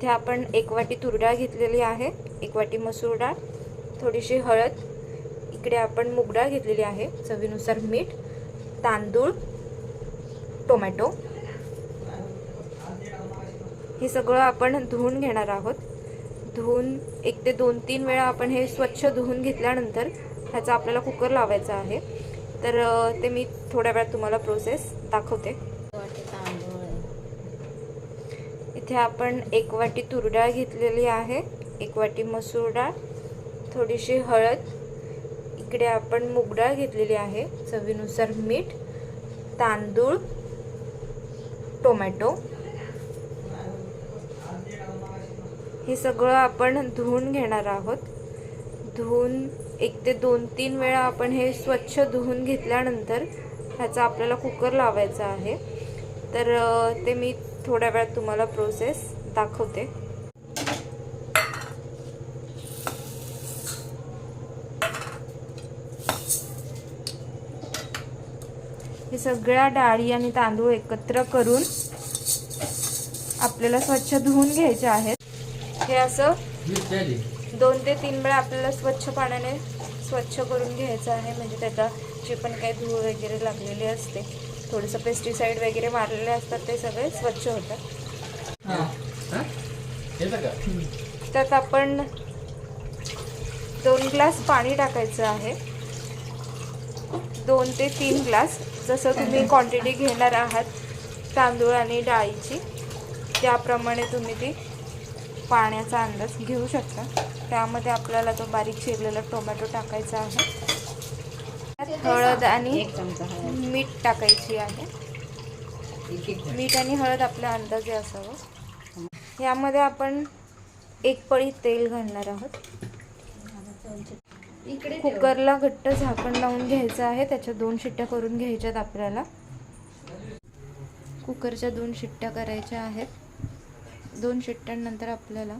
इथे आपण एक वाटी तूर डाळ घेतलेली आहे. एक वाटी मसूर डाळ थोडीशी हळद इकडे आपण मूग डाळ घेतलेली आहे. चवीनुसार मीठ तांदूळ टोमॅटो. हे सगळं आपण धुवून घेणार आहोत. धुवून एक ते दोन तीन वेळा आपण हे स्वच्छ धुवून घेतल्यानंतर ह्याचा आपल्याला कुकर लावायचा आहे. तर ते मी थोड्या वेळात तुम्हाला प्रोसेस दाखवते वाटी तांदूळ आहे. इथे आपण एक वाटी तुरडाळ घेतलेली आहे. एक वाटी मसूर डाळ थोडीशी हळद इकडे आपण मूग डाळ घेतलेली आहे. चवीनुसार मीठ तांदूळ टोमॅटो. हे सगळं आपण धुवून घेणार आहोत. धुवून एक ते दोन तीन वेळा आपण हे स्वच्छ धुवून घेतल्यानंतर ह्याचा आपल्याला कुकर लावायचा आहे. तर ते मी थोड्या वेळात तुम्हाला प्रोसेस दाखवते. हे सगळ्या डाळी आणि तांदूळ एकत्र करून आपल्याला स्वच्छ धुवून घ्यायचे आहेत. हे असं दोन ते तीन वेळा आपल्याला स्वच्छ पाण्याने स्वच्छ करून घ्यायचं आहे. म्हणजे त्याचा जे पण काही धूळ वगैरे लागलेली असते. थोडंसं पेस्टिसाईड वगैरे मारलेले असतात ते सगळे स्वच्छ होतात. त्यात आपण दोन ग्लास पाणी टाकायचं आहे. दोन ते तीन ग्लास जसं तुम्ही क्वांटिटी घेणार आहात तांदूळ आणि डाळीची त्याप्रमाणे तुम्ही ती पाण्याचा अंदाज घेऊ शकता. त्यामध्ये आपल्याला तो बारीक चिरलेला टोमॅटो टाकायचा आहे. हळद आणि मीठ टाकायची आहे. मीठ आणि हळद आपल्या अंदाजे असावं. यामध्ये आपण एक पळी तेल घालणार आहोत. कुकरला घट्ट झाकण लावून घ्यायचं आहे. त्याच्या दोन शिट्ट्या करून घ्यायच्यात आपल्याला. कुकरच्या दोन शिट्ट्या करायच्या आहेत. दोन शिट्ट्यांनंतर आपल्याला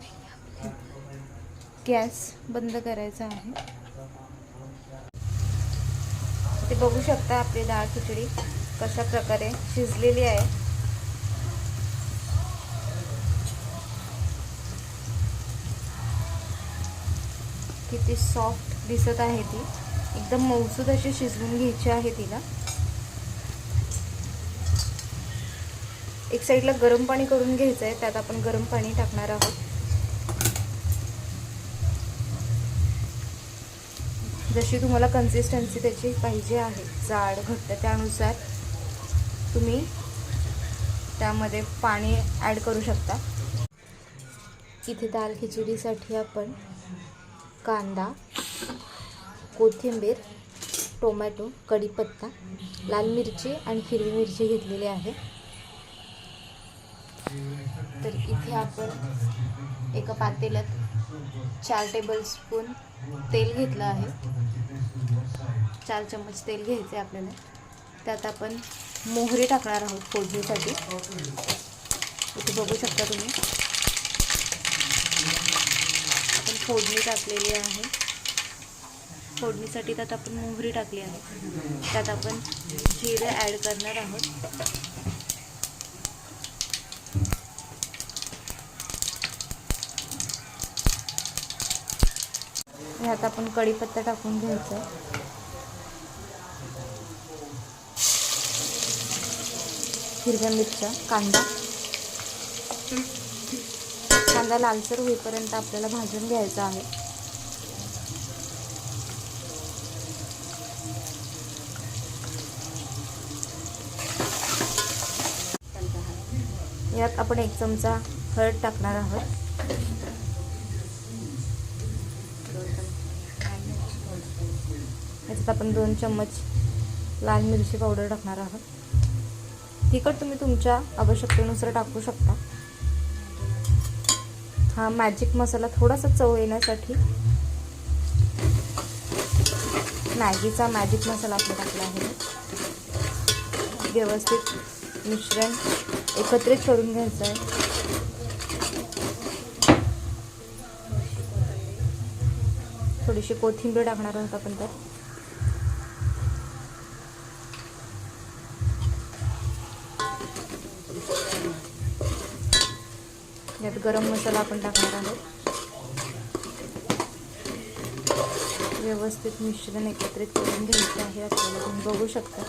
गॅस बंद करायचा आहे ते बघू शकता आपली डाळ खिचडी कशा प्रकारे शिजलेली आहे. किती सॉफ्ट दिसत आहे ती. एकदम मौसूद अशी शिजवून घ्यायची आहे तिला. एक साईडला गरम पाणी करून घ्यायचं आहे त्यात आपण गरम पाणी टाकणार आहोत. जशी तुम्हाला कन्सिस्टन्सी त्याची पाहिजे आहे जाड घट्ट त्यानुसार तुम्ही त्यामध्ये पाणी ॲड करू शकता. इथे दाल खिचडीसाठी आपण कांदा कोथिंबीर टोमॅटो कढीपत्ता लाल मिरची आणि हिरवी मिरची घेतलेली आहे. तर इथे आपण एका पातेल्यात चार टेबलस्पून तेल घेतलं आहे. चार चम्मच तेल घ्यायचे आपल्याला. त्यात आपण मोहरी टाकणार आहोत फोडणीसाठी. इथे बघू शकता तुम्ही. आपण फोडणी टाकलेली आहे. फोडणीसाठी त्यात आपण मोहरी टाकली आहे. त्यात आपण जिरे ॲड करणार आहोत. ह्यात आपण कढीपत्ता टाकून घ्यायचा हिरव्या मिरच्या कांदा. कांदा लालसर होईपर्यंत आपल्याला भाजून घ्यायचा आहे. यात आपण एक चमचा हळद टाकणार आहोत. याच्यात आपण दोन चम्मच लाल मिरची पावडर टाकणार आहोत. तिखट तुम्ही तुमच्या आवश्यकतेनुसार टाकू शकता. हा मॅजिक मसाला थोडासा चव येण्यासाठी मॅगीचा मॅजिक मसाला आपण टाकला आहे. व्यवस्थित मिश्रण एकत्रित करून घ्यायचं आहे. थोडीशी कोथिंबीर टाकणार आहोत आपण तर. यात गरम मसाला आपण टाकणार आहोत. व्यवस्थित मिश्रण एकत्रित करून घ्यायचं आहे आपल्याला तुम्ही बघू शकता.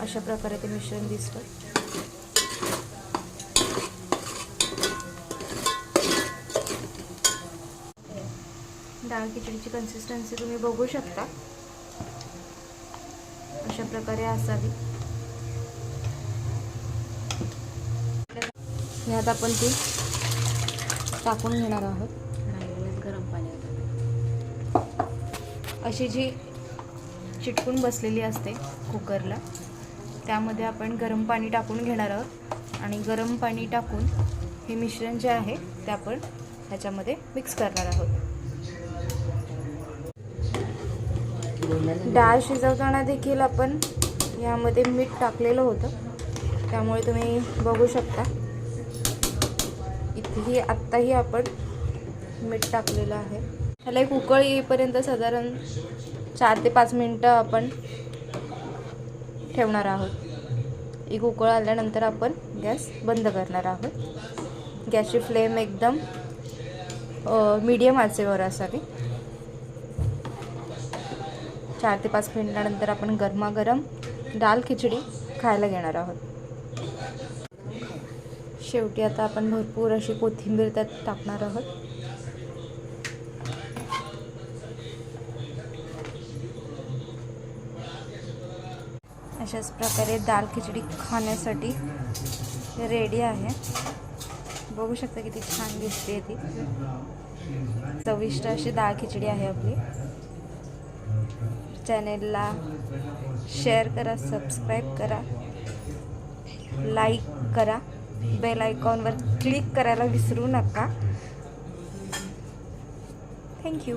अशा प्रकारे ते मिश्रण दिसतं. डाळ खिचडीची कन्सिस्टन्सी तुम्ही बघू शकता. अशा प्रकारे असावी. यात आपण ती टाकून घेणार आहोत. गरम पाणी होतं. अशी जी चिटकून बसलेली असते कुकरला त्यामध्ये आपण गरम पाणी टाकून घेणार आहोत. आणि गरम पाणी टाकून हे मिश्रण जे आहे ते आपण ह्याच्यामध्ये मिक्स करणार आहोत. डाळ शिजवताना देखील आपण यामध्ये मीठ टाकलेलं होतं. त्यामुळे तुम्ही बघू शकता. हे आत्ताही आपण मीठ टाकलेलं आहे. ह्याला एक उकळ येईपर्यंत साधारण चार ते पाच मिनटं आपण ठेवणार आहोत. एक उकळ आल्यानंतर आपण गॅस बंद करणार आहोत. गॅसची फ्लेम एकदम मीडियम आचेवर असावी. चार ते पाच मिनिटानंतर आपण गरमागरम दाल खिचडी खायला घेणार आहोत. शेवटी आता आपण भरपूर अशी कोथिंबीर त्यात टाकणार आहोत. अशाच प्रकारे दाल खिचडी खाण्यासाठी रेडी आहे. बघू शकता किती छान दिसते ती. चविष्ट अशी दाळ खिचडी आहे आपली. चॅनेलला शेअर करा सबस्क्राईब करा लाईक करा. बेल आयकॉनवर क्लिक करायला विसरू नका. थँक्यू